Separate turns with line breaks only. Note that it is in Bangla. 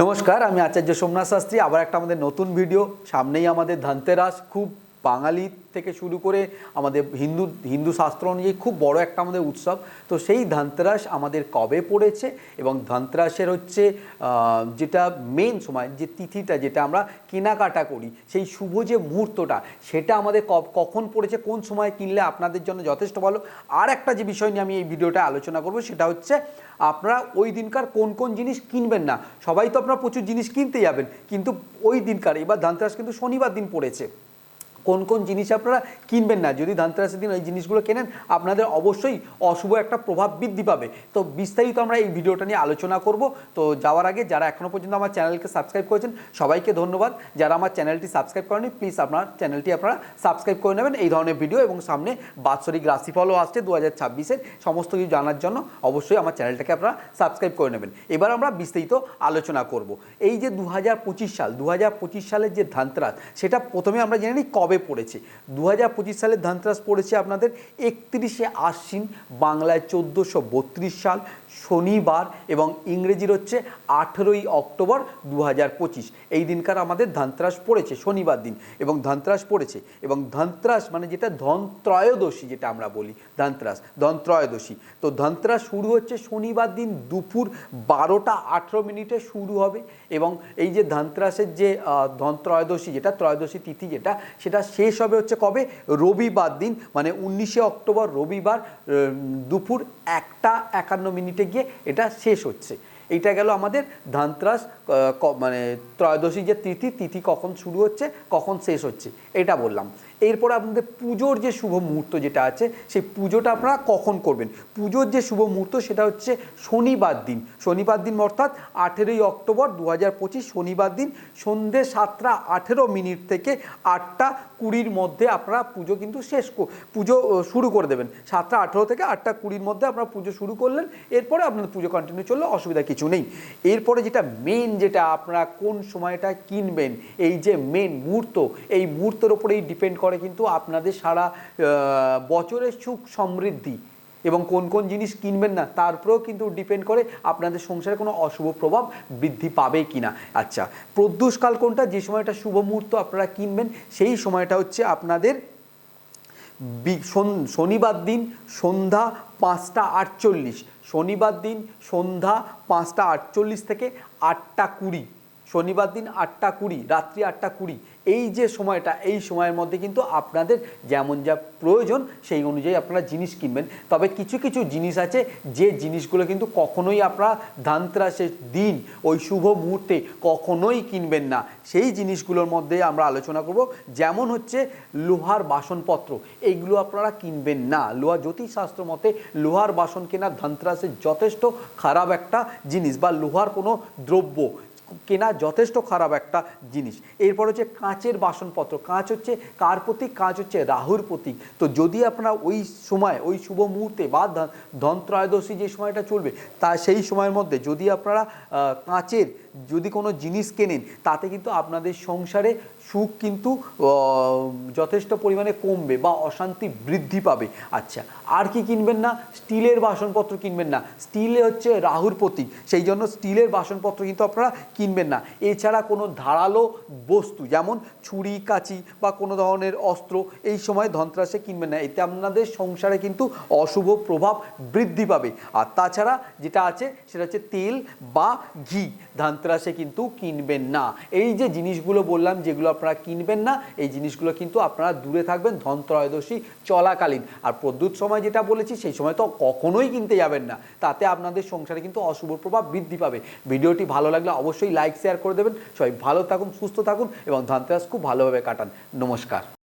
নমস্কার আমি আচার্য সোমনাথ শাস্ত্রী। আবার একটা আমাদের নতুন ভিডিও সামনেই আমাদের ধনতেরাস। খুব বাঙালি থেকে শুরু করে আমাদের হিন্দু হিন্দু শাস্ত্র অনুযায়ী খুব বড় একটা আমাদের উৎসব। তো সেই ধনতেরাস আমাদের কবে পড়েছে এবং ধনতেরাসের হচ্ছে যেটা মেন সময়, যে তিথিটা যেটা আমরা কেনাকাটা করি, সেই শুভ যে মুহূর্তটা, সেটা আমাদের কখন পড়েছে, কোন সময় কিনলে আপনাদের জন্য যথেষ্ট ভালো? আর একটা যে বিষয় নিয়ে আমি এই ভিডিওটা আলোচনা করব, সেটা হচ্ছে আপনারা ওই দিনকার কোন কোন জিনিস কিনবেন না। সবাই তো আপনারা প্রচুর জিনিস কিনতে যাবেন, কিন্তু ওই দিনকার, এবার ধানতেরাস কিন্তু শনিবার দিন পড়েছে। কোন কোন জিনিস আপনারা কিনবেন না। যদি ধানতেরাসের দিন ওই জিনিসগুলো কেনেন, আপনাদের অবশ্যই অশুভ একটা প্রভাব বৃদ্ধি পাবে। তো বিস্তারিত আমরা এই ভিডিওটা নিয়ে আলোচনা করব। তো যাওয়ার আগে যারা এখনও পর্যন্ত আমার চ্যানেলকে সাবস্ক্রাইব করেছেন, সবাইকে ধন্যবাদ। যারা আমার চ্যানেলটি সাবস্ক্রাইব করেনি প্লিজ আপনার চ্যানেলটি আপনারা সাবস্ক্রাইব করে নেবেন। এই ধরনের ভিডিও এবং সামনে বাৎসরিক রাশিফলও আসছে দু হাজার ছাব্বিশের। সমস্ত কিছু জানার জন্য অবশ্যই আমার চ্যানেলটাকে আপনারা সাবস্ক্রাইব করে নেবেন। এবার আমরা বিস্তারিত আলোচনা করব। এই যে দু হাজার পঁচিশ সাল, দু হাজার পঁচিশ সালের যে ধানতেরাস, সেটা প্রথমে আমরা জেনে নিই কবে পড়েছে? দু হাজার পঁচিশ সালের ধানতেরাস পড়েছে আপনাদের একত্রিশে আশ্বিন বাংলায় চোদ্দোশো বত্রিশ সাল শনিবার এবং ইংরেজির হচ্ছে আঠেরোই অক্টোবর দু হাজার পঁচিশ। এই দিনকার আমাদের ধানতেরাস পড়েছে শনিবার দিন। এবং ধানতেরাস পড়েছে এবং ধানতেরাস মানে যেটা ধন ত্রয়োদশী যেটা আমরা বলি ধানতেরাস ধন ত্রয়োদশী তো ধানতেরাস শুরু হচ্ছে শনিবার দিন দুপুর বারোটা আঠেরো মিনিটে শুরু হবে এবং এই যে ধানতেরাসের যে আহ, ধন ত্রয়োদশী যেটা ত্রয়োদশী তিথি যেটা সেটা শেষ হবে হচ্ছে কবে? রবিবার দিন মানে উনিশে অক্টোবর রবিবার দুপুর একটা একান্ন মিনিটে গিয়ে এটা শেষ হচ্ছে। এইটা গেল আমাদের ধানত্রাস মানে ত্রয়োদশী যে তিথি তিথি কখন শুরু হচ্ছে, কখন শেষ হচ্ছে, এটা বললাম। এরপর আপনাদের পুজোর যে শুভ মুহূর্ত যেটা আছে, সেই পুজোটা আপনারা কখন করবেন? পুজোর যে শুভ মুহূর্ত সেটা হচ্ছে শনিবার দিন। শনিবার দিন অর্থাৎ আঠেরোই অক্টোবর দু হাজার পঁচিশ শনিবার দিন সন্ধে সাতটা আঠেরো মিনিট থেকে আটটা কুড়ির মধ্যে আপনারা পুজো কিন্তু শেষ পুজো শুরু করে দেবেন। সাতটা আঠেরো থেকে আটটা কুড়ির মধ্যে আপনারা পুজো শুরু করলেন, এরপরে আপনাদের পুজো কন্টিনিউ চললে, অসুবিধা কিছু নেই। এরপরে যেটা মেন যেটা আপনারা কোন সময়টা কিনবেন, এই যে মেন মুহূর্ত, এই মুহূর্তের ওপরেই ডিপেন্ড করে কিন্তু আপনাদের সারা বছরের সুখ সমৃদ্ধি এবং কোন কোন জিনিস কিনবেন না, তার উপরেও কিন্তু ডিপেন্ড করে আপনাদের সংসারে কোনো অশুভ প্রভাব বৃদ্ধি পাবে কি না আচ্ছা প্রদ্যুষকাল কোনটা? যে সময়টা শুভ মুহূর্ত আপনারা কিনবেন, সেই সময়টা হচ্ছে আপনাদের শনিবার দিন সন্ধ্যা পাঁচটা আটচল্লিশ। শনিবার দিন সন্ধ্যা পাঁচটা আটচল্লিশ থেকে আটটা কুড়ি। শনিবার দিন আটটা কুড়ি, রাত্রি আটটা কুড়ি, এই যে সময়টা, এই সময়ের মধ্যে কিন্তু আপনাদের যেমন যা প্রয়োজন সেই অনুযায়ী আপনারা জিনিস কিনবেন। তবে কিছু কিছু জিনিস আছে, যে জিনিসগুলো কিন্তু কখনোই আপনারা ধানত্রাসের দিন, ওই শুভ মুহূর্তে কখনোই কিনবেন না। সেই জিনিসগুলোর মধ্যে আমরা আলোচনা করব। যেমন হচ্ছে লোহার বাসনপত্র, এইগুলো আপনারা কিনবেন না। লোহা জ্যোতিষশাস্ত্র মতে লোহার বাসন কেনা ধানত্রাসের যথেষ্ট খারাপ একটা জিনিস বা লোহার কোনো দ্রব্য কেনা যথেষ্ট খারাপ একটা জিনিস। এরপর হচ্ছে কাঁচের বাসনপত্র। কাঁচ হচ্ছে কার প্রতীক? কাঁচ হচ্ছে রাহুর প্রতীক। তো যদি আপনারা ওই সময়, ওই শুভ মুহূর্তে বা ধনত্রয়োদশী ধন ত্রয়োদশী যে সময়টা চলবে, তা সেই সময়ের মধ্যে যদি আপনারা কাঁচের যদি কোনো জিনিস কেনেন, তাতে কিন্তু আপনাদের সংসারে সুখ কিন্তু যথেষ্ট পরিমাণে কমবে বা অশান্তি বৃদ্ধি পাবে। আচ্ছা আর কি কিনবেন না? স্টিলের বাসনপত্র কিনবেন না। স্টিলে হচ্ছে রাহুর প্রতীক, সেই জন্য স্টিলের বাসনপত্র কিন্তু আপনারা কিনবেন না। এছাড়া কোনো ধারালো বস্তু, যেমন ছুরি, কাঁচি বা কোনো ধরনের অস্ত্র, এই সময় ধনত্রাসে কিনবেন না। এতে আপনাদের সংসারে কিন্তু অশুভ প্রভাব বৃদ্ধি পাবে। আর তাছাড়া যেটা আছে, সেটা হচ্ছে তেল বা ঘি, ধানত্রাসে কিন্তু কিনবেন না। এই যে জিনিসগুলো বললাম, যেগুলো আপনারা কিনবেন না, এই জিনিসগুলো কিন্তু আপনারা দূরে থাকবেন ধন ত্রয়োদশী চলাকালীন। আর প্রদ্যুৎ সময় যেটা বলেছি, সেই সময় তো কখনোই কিনতে যাবেন না। তাতে আপনাদের সংসারে কিন্তু অশুভ প্রভাব বৃদ্ধি পাবে। ভিডিওটি ভালো লাগলে অবশ্যই লাইক, শেয়ার করে দেবেন। সবাই ভালো থাকুন, সুস্থ থাকুন এবং ধনতেরাস খুব ভালোভাবে কাটান। নমস্কার।